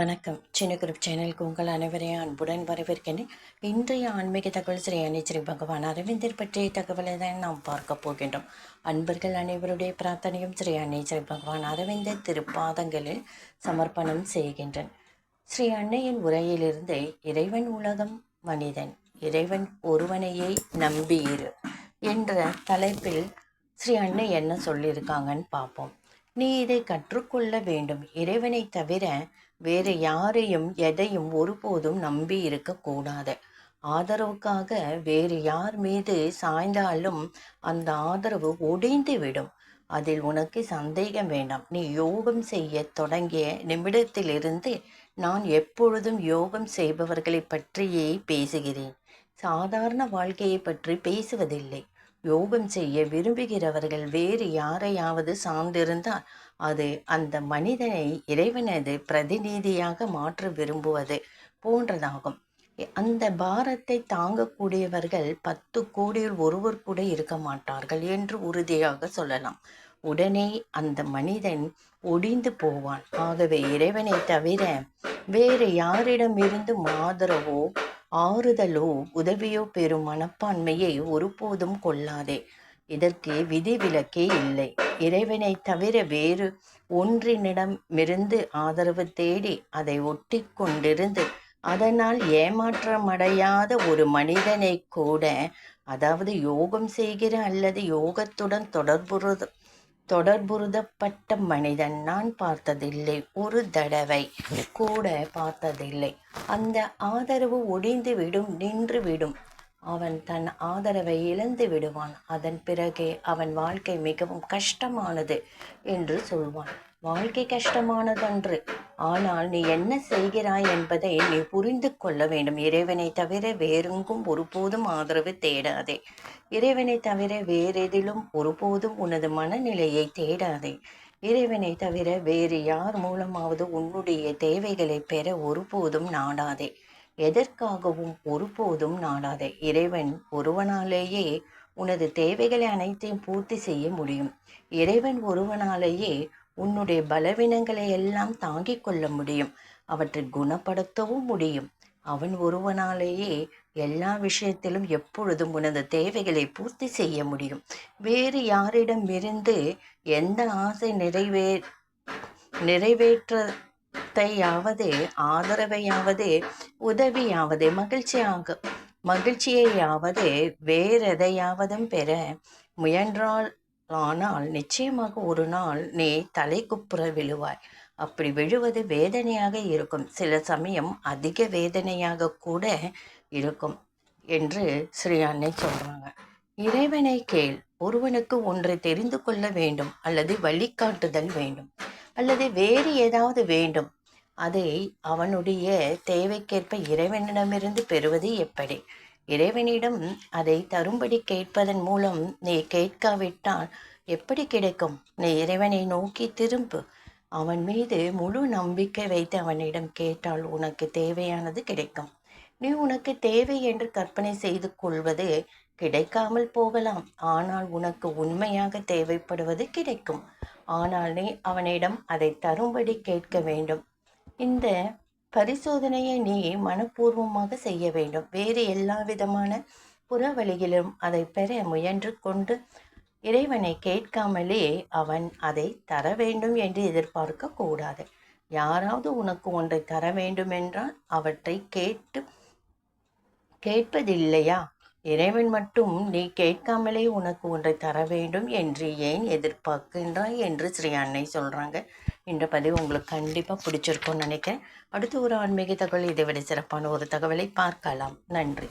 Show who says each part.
Speaker 1: வணக்கம். சின்ன குரூப் சேனலுக்கு உங்கள் அனைவரையும் அன்புடன் வரவேற்கின்றேன் இன்றைய ஆன்மீக தகவல் ஸ்ரீ அணி பகவான் அரவிந்தர் பற்றிய தகவலை தான் நாம் பார்க்க போகின்றோம். அன்பர்கள் அனைவருடைய பிரார்த்தனையும் ஸ்ரீ அன்னை பகவான் அரவிந்தர் திருப்பாதங்களில் சமர்ப்பணம் செய்கின்றன. ஸ்ரீ அன்னையின் உரையிலிருந்து இறைவன் உலகம் மனிதன் இறைவன் ஒருவனையே நம்பியிரு என்ற தலைப்பில் ஸ்ரீ அன்னை என்ன சொல்லியிருக்காங்கன்னு பார்ப்போம். நீ இதை கற்றுக்கொள்ள வேண்டும். இறைவனை தவிர வேறு யாரையும் எதையும் ஒருபோதும் நம்பி இருக்கக்கூடாது ஆதரவுக்காக வேறு யார் மீது சாய்ந்தாலும் அந்த ஆதரவு ஒடிந்து விடும். அதில் உனக்கு சந்தேகம் வேண்டாம். நீ யோகம் செய்ய தொடங்கிய நிமிடத்திலிருந்து நான் எப்பொழுதும் யோகம் செய்பவர்களை பற்றியே பேசுகிறேன். சாதாரண வாழ்க்கையை பற்றி பேசுவதில்லை. யோகம் செய்ய விரும்புகிறவர்கள் வேறு யாரையாவது சார்ந்திருந்தால் அது அந்த மனிதனை இறைவனது பிரதிநிதியாக மாற்ற விரும்புவது போன்றதாகும். அந்த பாரத்தை தாங்கக்கூடியவர்கள் பத்து கோடியில் ஒருவர் கூட இருக்க மாட்டார்கள் என்று உறுதியாக சொல்லலாம். உடனே அந்த மனிதன் ஒடிந்து போவான். ஆகவே இறைவனை தவிர வேறு யாரிடமிருந்து ஆதரவோ ஆறுதலோ உதவியோ பெறும் மனப்பான்மையை ஒருபோதும் கொள்ளாதே. இதற்கு விதிவிலக்கே இல்லை. இறைவனை தவிர வேறு ஒன்றினிடமிருந்து ஆதரவு தேடி அதை ஒட்டி கொண்டிருந்து அதனால் ஏமாற்றமடையாத ஒரு மனிதனை கூட அதாவது யோகம் செய்கிற அல்லது யோகத்துடன் தொடர்புறது தொடர்புறுதப்பட்ட மனிதன் நான் பார்த்ததில்லை ஒரு தடவை கூட பார்த்ததில்லை. அந்த ஆதரவு ஒடிந்து விடும் நின்று விடும் அவன் தன் ஆதரவை இழந்து விடுவான். அதன் பிறகே அவன் வாழ்க்கை மிகவும் கஷ்டமானது என்று சொல்வான். வாழ்க்கை கஷ்டமானதன்று. ஆனால் நீ என்ன செய்கிறாய் என்பதை நீ புரிந்து கொள்ள வேண்டும். இறைவனை தவிர வேறெங்கும் ஒருபோதும் ஆதரவு தேடாதே. இறைவனை தவிர வேறெதிலும் ஒருபோதும் உனது மனநிலையை தேடாதே. இறைவனை தவிர வேறு யார் மூலமாவது உன்னுடைய தேவைகளை பெற ஒருபோதும் நாடாதே. எதற்காகவும் ஒருபோதும் நாடாதே. இறைவன் ஒருவனாலேயே உனது தேவைகளை அனைத்தையும் பூர்த்தி செய்ய முடியும். இறைவன் ஒருவனாலேயே உன்னுடைய பலவீனங்களை எல்லாம் தாங்கிக் கொள்ள முடியும். அவற்றை குணப்படுத்தவும் முடியும். அவன் ஒருவனாலேயே எல்லா விஷயத்திலும் எப்பொழுதும் உனது தேவைகளை பூர்த்தி செய்ய முடியும். வேறு யாரிடமிருந்து எந்த ஆசை நிறைவே நிறைவேற்றத்தையாவது ஆதரவையாவது உதவியாவது மகிழ்ச்சியாக மகிழ்ச்சியையாவது வேறெதையாவதும் பெற முயன்றால் ஆனால் நிச்சயமாக ஒரு நாள் நீ தலை குப்புற விழுவாய். அப்படி விழுவது வேதனையாக இருக்கும். சில சமயம் அதிக வேதனையாக கூட இருக்கும் என்று ஸ்ரீ அன்னை சொல்றாங்க. இறைவனை கேள். ஒருவனுக்கு ஒன்றை தெரிந்து கொள்ள வேண்டும் அல்லது வழிகாட்டுதல் வேண்டும் அல்லது வேறு ஏதாவது வேண்டும். அதை அவனுடைய தேவைக்கேற்ப இறைவனிடமிருந்து பெறுவது எப்படி? இறைவனிடம் அதை தரும்படி கேட்பதன் மூலம் நீ கேட்காவிட்டால் எப்படி கிடைக்கும்? நீ இறைவனை நோக்கி திரும்பு. அவன் மீது முழு நம்பிக்கை வைத்து அவனிடம் கேட்டால் உனக்கு தேவையானது கிடைக்கும். நீ உனக்கு தேவை என்று கற்பனை செய்து கொள்வது கிடைக்காமல் போகலாம். ஆனால் உனக்கு உண்மையாக தேவைப்படுவது கிடைக்கும். ஆனால் நீ அவனிடம் அதை தரும்படி கேட்க வேண்டும். இந்த பரிசோதனையை நீ மனப்பூர்வமாக செய்ய வேண்டும். வேறு எல்லா விதமான புற வழியிலும் அதை பெற முயன்று கொண்டு இறைவனை கேட்காமலே அவன் அதை தர வேண்டும் என்று எதிர்பார்க்க கூடாது. யாராவது உனக்கு ஒன்றை தர வேண்டுமென்றால் அவற்றை கேட்டு கேட்பதில்லையா? இறைவன் மட்டும் நீ கேட்காமலே உனக்கு ஒன்றை தர வேண்டும் என்று ஏன் எதிர்பார்க்கின்றாய் என்று ஸ்ரீ அன்னை சொல்கிறாங்க இந்த பதிவு உங்களுக்கு கண்டிப்பாக பிடிச்சிருக்கும்னு நினைக்கிறேன். அடுத்து ஒரு ஆன்மீக தகவல் இதை விட சிறப்பான ஒரு தகவலை பார்க்கலாம். நன்றி.